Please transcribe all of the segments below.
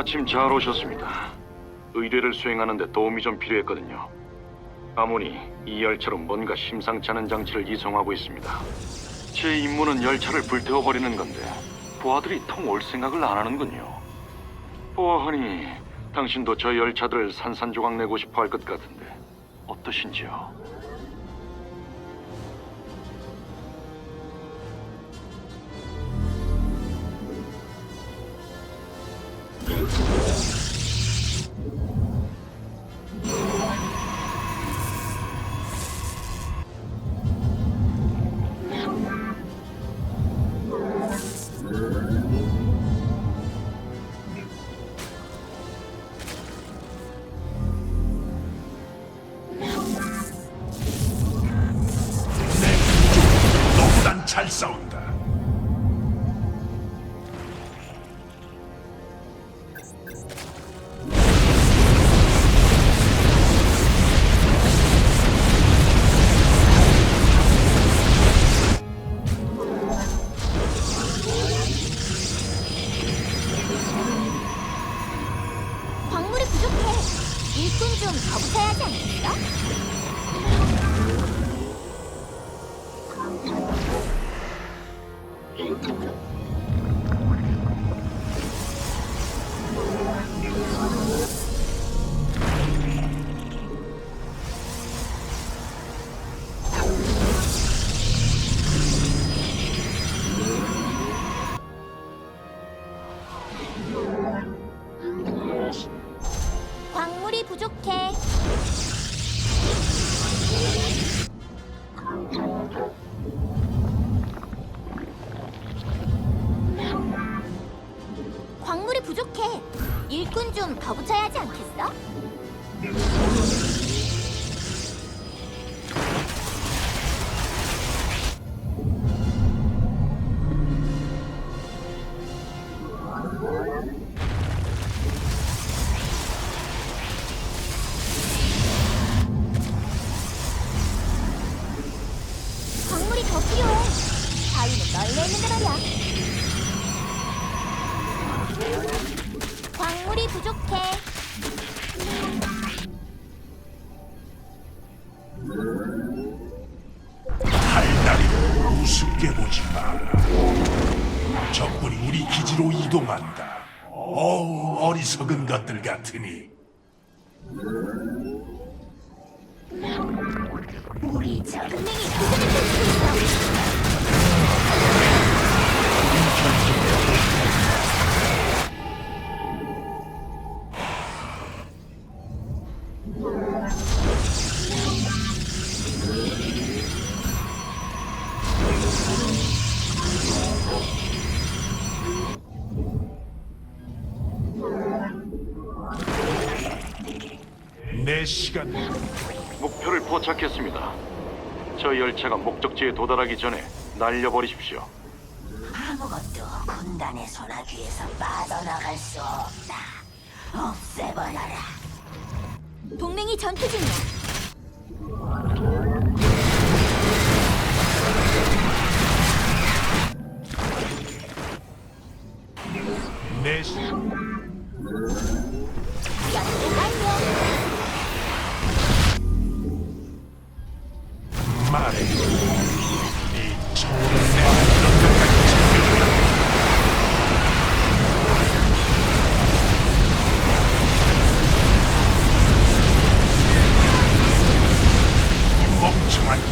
마침 잘 오셨습니다. 의뢰를 수행하는데 도움이 좀 필요했거든요. 아모니 이 열차로 뭔가 심상치 않은 장치를 이송하고 있습니다. 제 임무는 열차를 불태워버리는 건데 부하들이 통 올 생각을 안 하는군요. 보아하니 당신도 저 열차들을 산산조각 내고 싶어 할 것 같은데 어떠신지요? 싸운다. 광물이 부족해. 일꾼 좀 더 붙여야 하지 않겠어? 좀 더 붙여야 하지 않겠어? 부족해. 달다리를 우습게 보지 마라. 적군이 우리 기지로 이동한다. 어우, 어리석은 것들 같으니. 우리 저 동맹이 교전을 펼치고 있어. 시간 목표를 포착했습니다. 저 열차가 목적지에 도달하기 전에 날려버리십시오. 아무것도 군단의 소나기에서 빠져나갈 수 없다. 없애버려라. 동맹이 전투 중이야. 내 시...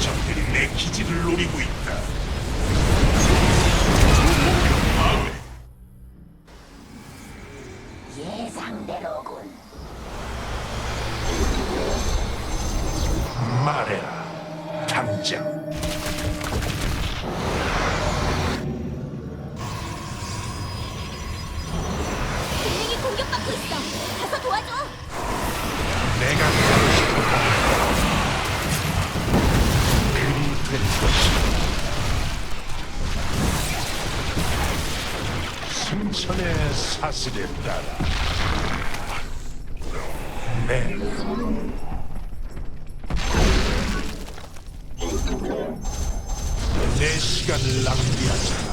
적들이 내 기지를 노리고 있다. 승천의 사슬에 따라 네. 내 시간을 낭비하지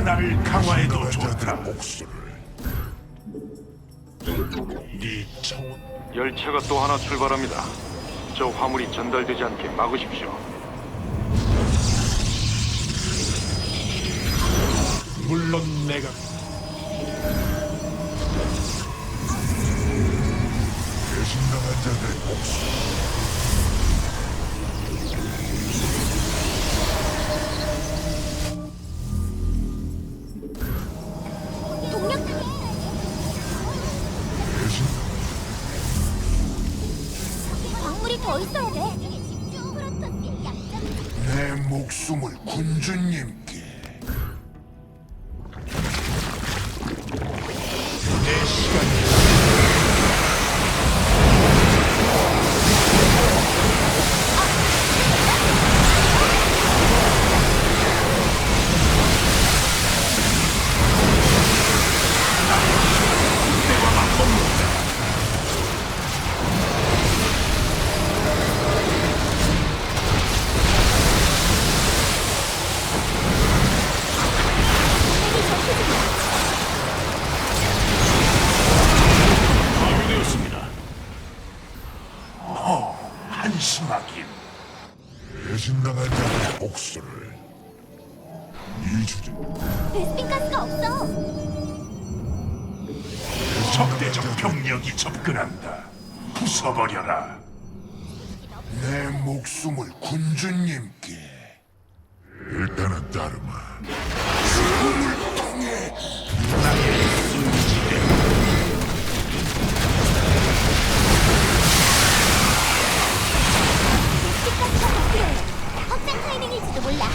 날 강화해도 좋다. 목숨을. 네 청혼 열차가 또 하나 출발합니다. 저 화물이 전달되지 않게 막으십시오. 물론 내가 배신당한 자들의 목숨 적대적 병력이 접근한다. 부숴버려라. 내 목숨을 군주님께. 일단은 따르마. 죽음을 통해. 나의 순지대. 확장 타이밍일지도 몰라.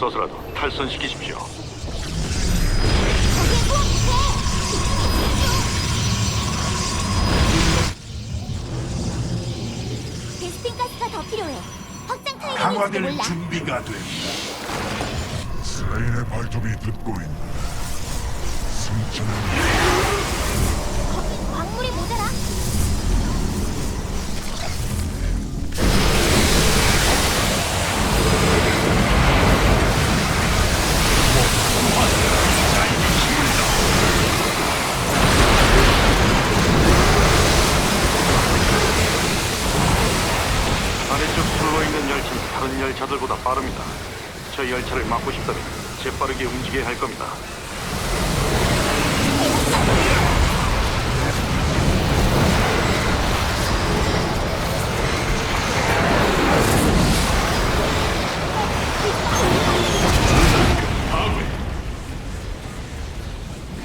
써서라도 탈선시키십시오. 거기에 소환 못해. 베스핀 가스가 더 필요해. 확장 타이밍일지도 강화될 몰라. 준비가 된다 스라인의 발톱이 듣고 있다 승천은 저 열차를 막고 싶다면 재빠르게 움직여야 할 겁니다.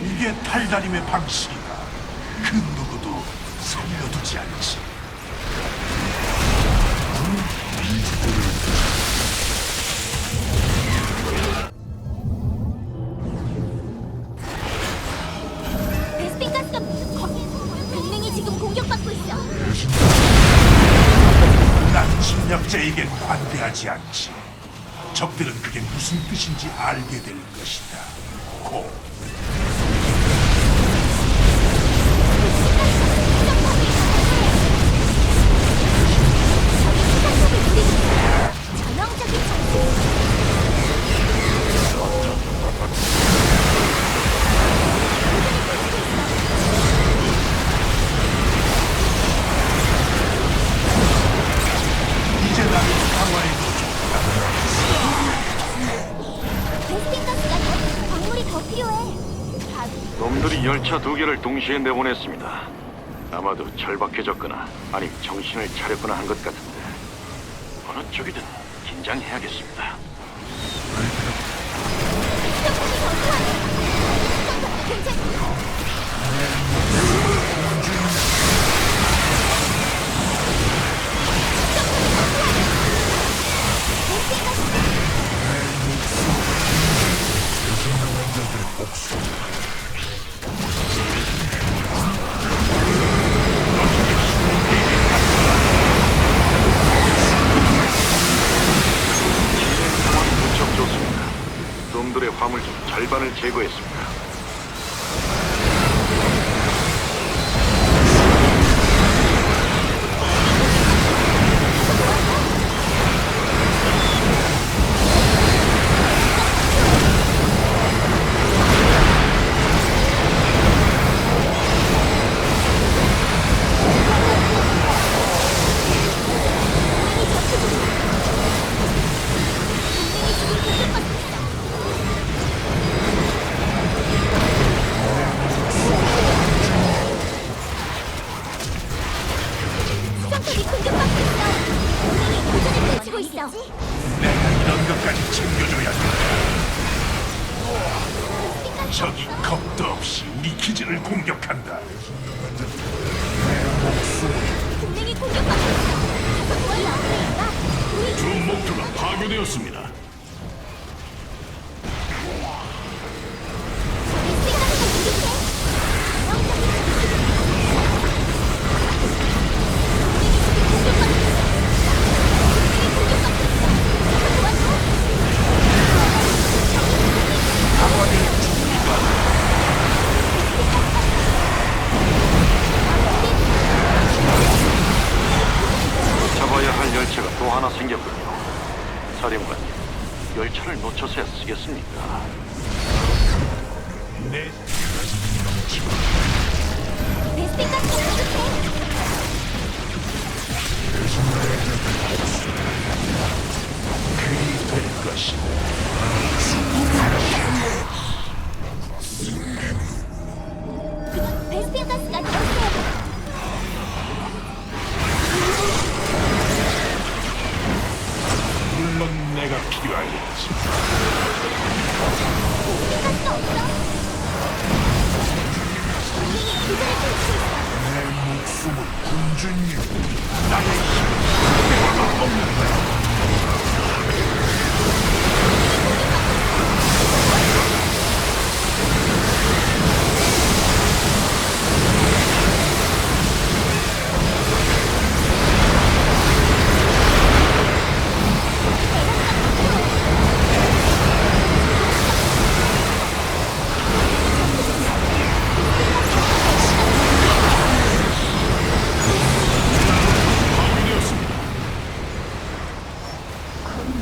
이게 탈다림의 방식이다 그 누구도 살려두지 않지 하지 않지. 적들은 그게 무슨 뜻인지 알게 될 것이다. 동시에 내보냈습니다. 아마도 절박해졌거나 아니 정신을 차렸거나 한 것 같은데 어느 쪽이든 긴장해야겠습니다. 복수. contigo isso. 공주님 나의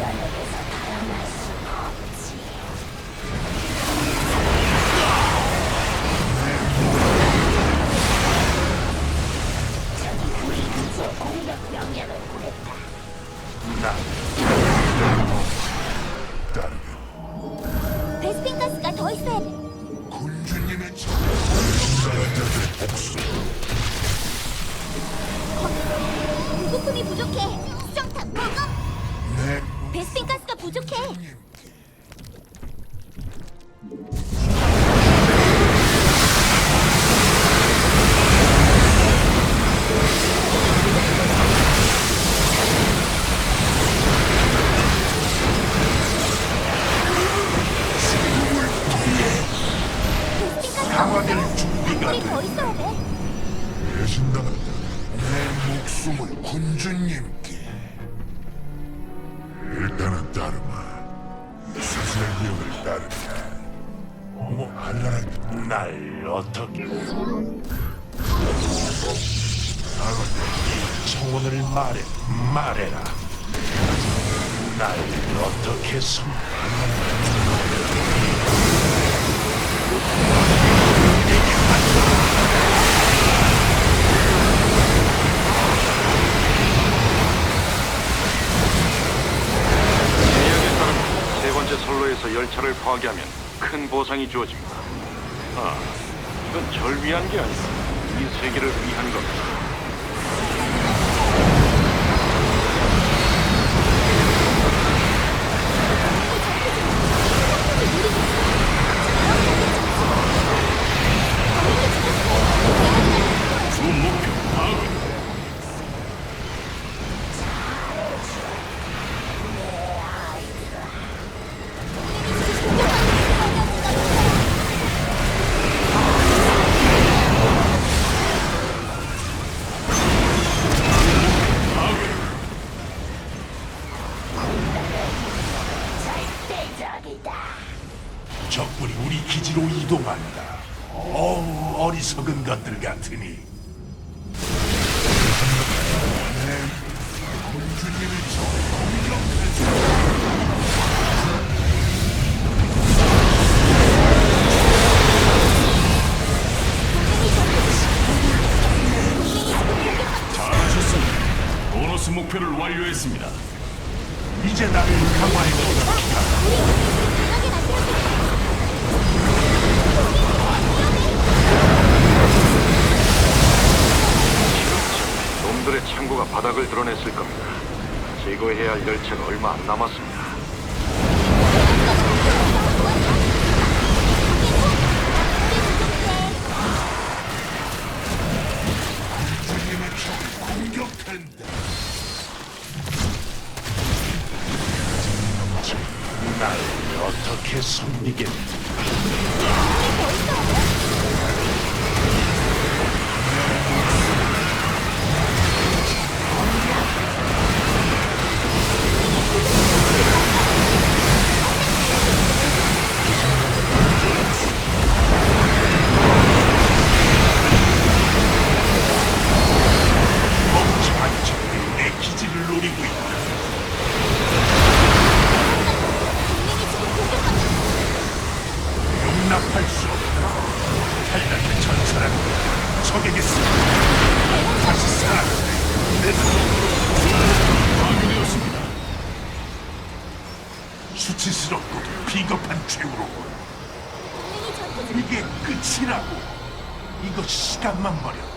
なのです足らない 날 어떻게 이 청혼을 말해 말해라 날 어떻게 섬 세 번째 선로에서 열차를 파괴하면 큰 보상이 주어집니다. 아, 이건 절 위한 게 아니라 이 세계를 위한 겁니다. 괜찮아. 어우 어리석은 것들 같으니 저. 보너스 목표를 완료했습니다. 이제 나를 강화해 보다 강하게 만들어줘. 놈들의 창고가 바닥을 드러냈을 겁니다. 제거해야 할 열차가 얼마 안 남았습니다. 날 어떻게 섬기겠다 적에게 쓰 다시 살아내 내 파괴되었습니다. 수치스럽고 비겁한 중 이게 끝이라고. 이거 시간만 버려